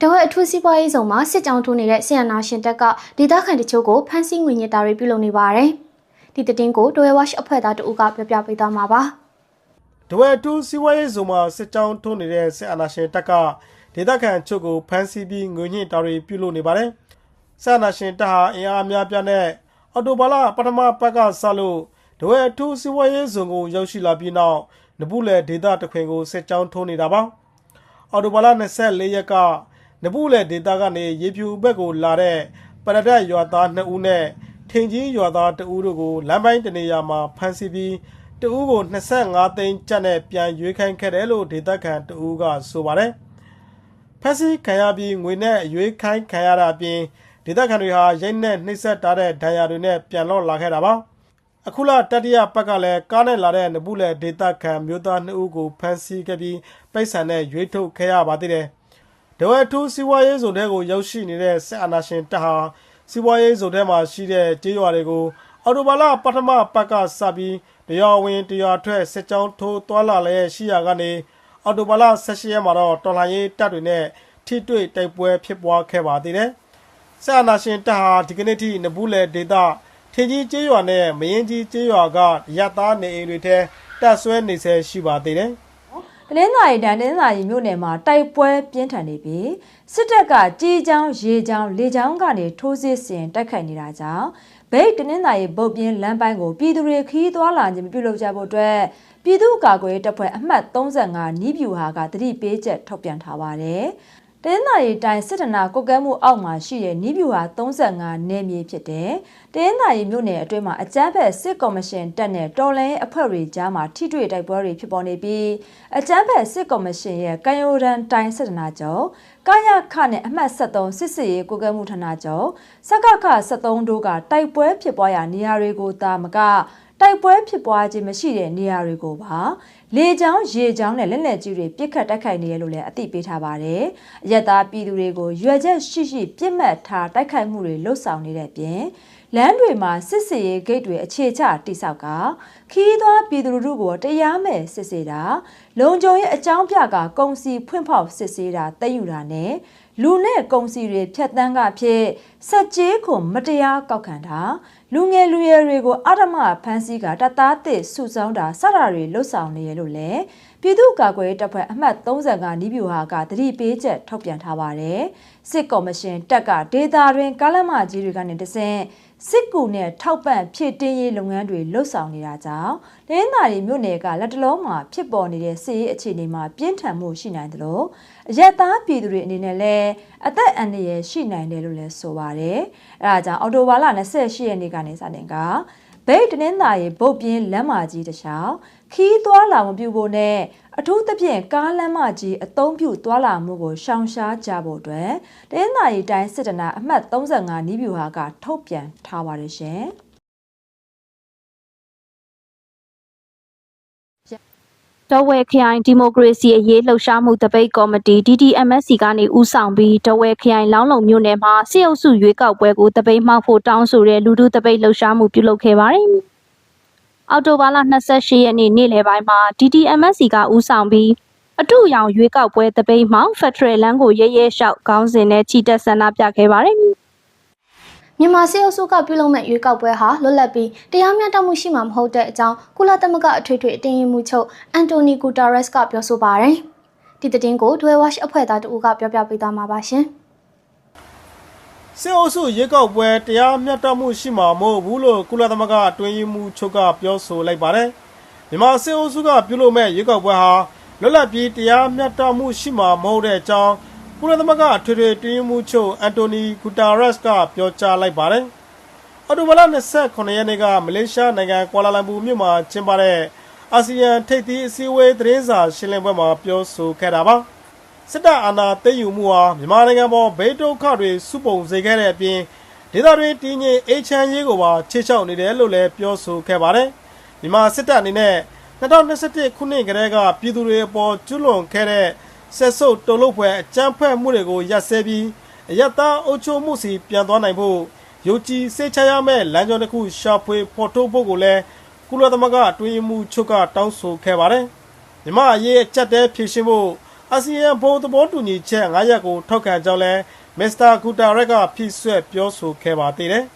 တဝက်အထူးစီးပွားရေးဆောင်မှာစစ်ကြောင်းထိုးနေတဲ့ဆီယနာရှင်တက်ကဒေသခံတချို့ကိုဖမ်းဆီးငွေညစ်တာတွေပြုလုပ်နေပါတယ်။ဒီသတင်းကိုဒိုဝဲဝါရှ်အဖွဲ့သားတဦးကပြောပြပေးသွားမှာပါ။ဒဝဲတူးစီဝါရေးဇုံမှာစစ်ကြောင်းထိုးနေတဲ့စစ်အာဏာရှင်တပ်ကဒေသခံချုပ်ကိုဖမ်းဆီးပြီးငွေညှစ်တာတွေပြုလုပ်နေပါတယ်။စစ်အာဏာရှင်တပ်ဟာအင်အားအများပြားနဲ့အော်တိုဘာလပထမပတ်ကစလို့ဒဝဲတူးစီဝါရေးဇုံကိုရောက်ရှိလာပြီးနောက်နဘူးလေဒေသတခွင်ကိုစစ်ကြောင်းထိုးနေတာပါ။အော်တိုဘာလ24ရက်က နဘူးလေဒေသကနေရေပြူဘက်ကိုလာတဲ့ပရဒတ်ရွာသား2ဦးနဲ့ထင်ကြီးရွာသား2ဦးတို့ကိုလမ်းပိုင်းတနေရာမှာဖမ်းဆီးပြီးတဦးကို25သိန်းကျပ်နဲ့ပြန်ရွေးခိုင်းခဲ့တယ်လို့ဒေသခံတဦးကဆိုပါတယ်။ဖက်စီခံရပြီးငွေနဲ့ရွေးခိုင်းခံရတာအပြင်ဒေသခံတွေဟာရိတ်နဲ့နှိပ်စက်ထားတဲ့ဒဏ်ရာတွေနဲ့ပြန်လော့လာခဲ့တာပါ။အခုလတတိယပတ်ကလည်းကားနဲ့လာတဲ့နဘူးလေဒေသခံမျိုးသား2ဦးကိုဖမ်းဆီးခဲ့ပြီးပိတ်ဆန်နဲ့ရွေးထုတ်ခဲ့ရပါသေးတယ်။ ဒဝဲထူးစီဝါရေးဇုံထဲကိုရောက်ရှိနေတဲ့စစ်အာဏာရှင်တပ်ဟာစီဝါရေးဇုံထဲမှာရှိတဲ့ကြေးရွာတွေကိုအော်တိုဘာလပထမပတ်ကစပြီးတရားဝင်တရားထွက်စစ်ကြောင်းထိုးသွာလာလည်းရှိရာကနေအော်တိုဘာလ16ရက်မှာတော့တော်လှန်ရေးတပ်တွေနဲ့ထိတွေ့တိုက်ပွဲဖြစ်ပွားခဲ့ပါသေးတယ်။စစ်အာဏာရှင်တပ်ဟာဒီကနေ့ထိနဘူးလေဒေသထင်ကြီးကျေးရွာနဲ့မရင်ကြီးကျေးရွာကရပ်သားနေအိမ်တွေထဲတပ်ဆွဲနေဆဲရှိပါသေးတယ်။ တနင်္သာရီတိုင်းတနင်္သာရီမြို့နယ်မှာတိုက်ပွဲပြင်းထန်နေပြီးစစ်တပ်ကကြီးချောင်းရေချောင်းလေချောင်းကနေထိုးစစ်ဆင်တိုက်ခိုက်နေတာကြောင့်ဗိတ်တနင်္သာရီဗုတ်ပြင်းလမ်းပိုင်းကိုပြည်သူတွေခီးသွားလာခြင်းမပြုလုပ်ကြဖို့အတွက်ပြည်သူ့ကာကွယ်ရေးတပ်ဖွဲ့အမှတ်35နီးပြူဟာကတတိပေးချက်ထုတ်ပြန်ထားပါတယ်။ တနင်္သာရီတိုင်းစစ်တနာကုတ်ကဲမှုအောက်မှာရှိတဲ့နီးပြူဟာ35နယ်မြေဖြစ်တယ်။တနင်္သာရီမြို့နယ်အတွင်းမှာအကြမ်းဖက်စစ်ကော်မရှင်တပ်နဲ့တော်လှန်ရေးအဖွဲ့တွေကြားမှာထိတွေ့တိုက်ပွဲတွေဖြစ်ပေါ်နေပြီးအကြမ်းဖက်စစ်ကော်မရှင်ရဲ့ကံရိုဒန်တိုင်းစစ်တနာကျော်ကာယခနဲ့အမှတ်73စစ်စစ်ရေးကုတ်ကဲမှုဌာနကျော်စကခ73တို့ကတိုက်ပွဲဖြစ်ပွားရာနေရာတွေကိုတာမက တိုက်ပွဲဖြစ်ပွားခြင်းမရှိတဲ့နေရာတွေကိုပါလေချောင်းရေချောင်းနဲ့လက်လက်ကြီးတွေပြစ်ခတ်တိုက်ခိုက်နေရလို့လည်းအသိပေးထားပါတယ်။အရက်သားပြည်သူတွေကိုရွယ်ချက်ရှိရှိပြစ်မှတ်ထားတိုက်ခိုက်မှုတွေလှုပ်ဆောင်နေတဲ့ပြင်လမ်းတွေမှာစစ်စေရေးဂိတ်တွေအခြေချတိဆောက်ကခီးသွားပြည်သူလူထုကိုတရားမဲ့စစ်ဆေးတာလုံခြုံရေးအကြောင်းပြကကုံစီဖွင့်ဖောက်စစ်ဆေးတာတည်ယူတာနဲ့လူနဲ့ကုံစီတွေဖြတ်တန်းကဖြစ်စက်ကြေးခုမတရားကောက်ခံတာ လူငယ်လူရွယ်တွေကိုအဓမ္မဖမ်းဆီးကတပ်သားတစ်စုဆောင်းတာစတာတွေလှုပ်ဆောင်နေရလို့လေပြည်သူ့ကာကွယ်ရေးတပ်ဖွဲ့အမှတ်35နီးပြူဟာကတတိပေးချက်ထုတ်ပြန်ထားပါတယ်စစ်ကော်မရှင်တပ်ကဒေတာတွင်ကားလမ်းမကြီးတွေကနေတဆင့် စစ်ကူနဲ့ထောက်ပံ့ဖြည့်တင်းရေးလုပ်ငန်းတွေလှုပ်ဆောင်နေတာကြောင့်လင်းသာရီမြို့နယ်ကလက်တလုံးမှာဖြစ်ပေါ်နေတဲ့စစ်ရေးအခြေအနေမှာပြင်းထန်မှုရှိနိုင်တယ်လို့အရက်သားပြည်သူတွေအနေနဲ့လည်းအသက်အန္တရာယ်ရှိနိုင်တယ်လို့လည်းဆိုပါတယ်။အဲဒါကြောင့်အော်တိုဘာလ28ရက်နေ့ကနေစတင်ကဗိတ်တနင်္သာရီဗုတ်ပြင်းလမ်းမကြီးတစ်လျှောက်ခီးသွားလာမပြုဖို့နဲ့ အထူးသဖြင့်ကားလမ်းမကြီးအသုံးပြုသွားလာမှုကိုရှောင်ရှားကြဖို့အတွက်တနင်္သာရီတိုင်းစစ်တနာအမှတ်35နီးဗျူဟာကထုတ်ပြန်ထားပါတယ်ရှင်။တော်ဝဲခရိုင်ဒီမိုကရေစီအရေးလှုပ်ရှားမှုတပိတ်ကော်မတီ DDMSC ကနေဦးဆောင်ပြီးတော်ဝဲခရိုင်လောင်းလုံမြို့နယ်မှာစစ်အုပ်စုရွေးကောက်ပွဲကိုတပိတ်မှောက်ဖို့တောင်းဆိုတဲ့လူထုတပိတ်လှုပ်ရှားမှုပြုလုပ်ခဲ့ပါတယ်။ အောက်တိုဘာလ28ရက်နေ့နေ့လယ်ပိုင်းမှာ DDMSC ကဦးဆောင်ပြီးအတူရောင်ရွေးကောက်ပွဲတပိတ်မှောက်ဖက်ဒရယ်လမ်းကိုရဲရဲလျှောက်ခေါင်းစဉ်နဲ့ချီတက်ဆန္ဒပြခဲ့ပါတယ်။မြန်မာစစ်အုပ်စုကပြုလုပ်မဲ့ရွေးကောက်ပွဲဟာလွတ်လပ်ပြီးတရားမျှတမှုရှိမှာမဟုတ်တဲ့အကြောင်းကုလသမဂ္ဂအထွေထွေအတင်းရင်မှုချုပ်အန်တိုနီဂူတာရက်စ်ကပြောဆိုပါတယ်။ဒီသတင်းကိုဒွဲဝါရှ်အဖွဲ့သားတဦးကပြောပြပေးသွားမှာပါရှင်။ စစ်အုပ်စုရေကောက်ပွဲတရားမျှတမှုရှိမှာမဟုတ်ဘူးလို့ကုလသမဂ္ဂအတွင်းရေးမှူးချုပ်ကပြောဆိုလိုက်ပါတယ်။မြန်မာစစ်အုပ်စုကပြုလုပ်မဲ့ရေကောက်ပွဲဟာလွတ်လပ်ပြီးတရားမျှတမှုရှိမှာမဟုတ်တဲ့အကြောင်းကုလသမဂ္ဂအထွေထွေအတွင်းရေးမှူးချုပ်အန်တိုနီဂူတာရက်စ်ကပြောကြားလိုက်ပါတယ်။အော်တိုဘာလ29ရက်နေ့ကမလေးရှားနိုင်ငံကွာလာလမ်ပူမြို့မှာကျင်းပတဲ့အာဆီယံထိပ်သီးအစည်းအဝေးသတင်းစာရှင်းလင်းပွဲမှာပြောဆိုခဲ့တာပါ။ စစ်တပ်အာဏာသိမ်းယူမှုဟာမြန်မာနိုင်ငံပေါ်ဘေးဒုက္ခတွေစုပုံစေခဲ့တဲ့အပြင်ဒေသတွင်းတည်ငြိမ်အေးချမ်းရေးကိုပါချေချောက်နေတယ်လို့လည်းပြောဆိုခဲ့ပါတယ်။မြန်မာစစ်တပ်အနေနဲ့2021ခုနှစ်ကတည်းကပြည်သူတွေအပေါ်ကျွလွန်ခဲ့တဲ့ဆက်ဆုပ်တုံ့လုပ်ဖွယ်အကြမ်းဖက်မှုတွေကိုရပ်စဲပြီးအယက်သားအုပ်ချုပ်မှုစီပြန်သွားနိုင်ဖို့ယုံကြည်စိတ်ချရမယ့်လမ်းကြောင်းတစ်ခုရှာဖွေဖော်ထုတ်ဖို့ကိုလည်းကုလသမဂ္ဂအတွင်းရေးမှူးချုပ်ကတောင်းဆိုခဲ့ပါတယ်။မြမအရေးအကြက်တဲဖြည့်ရှင်းဖို့ အာဆီယံဘုံသဘောတူညီချက်9ရပ်ကိုထောက်ခံကြောင်းလဲမစ္စတာဂူတာရက်ကဖြည့်ဆွက်ပြောဆိုခဲ့ပါသေးတယ်။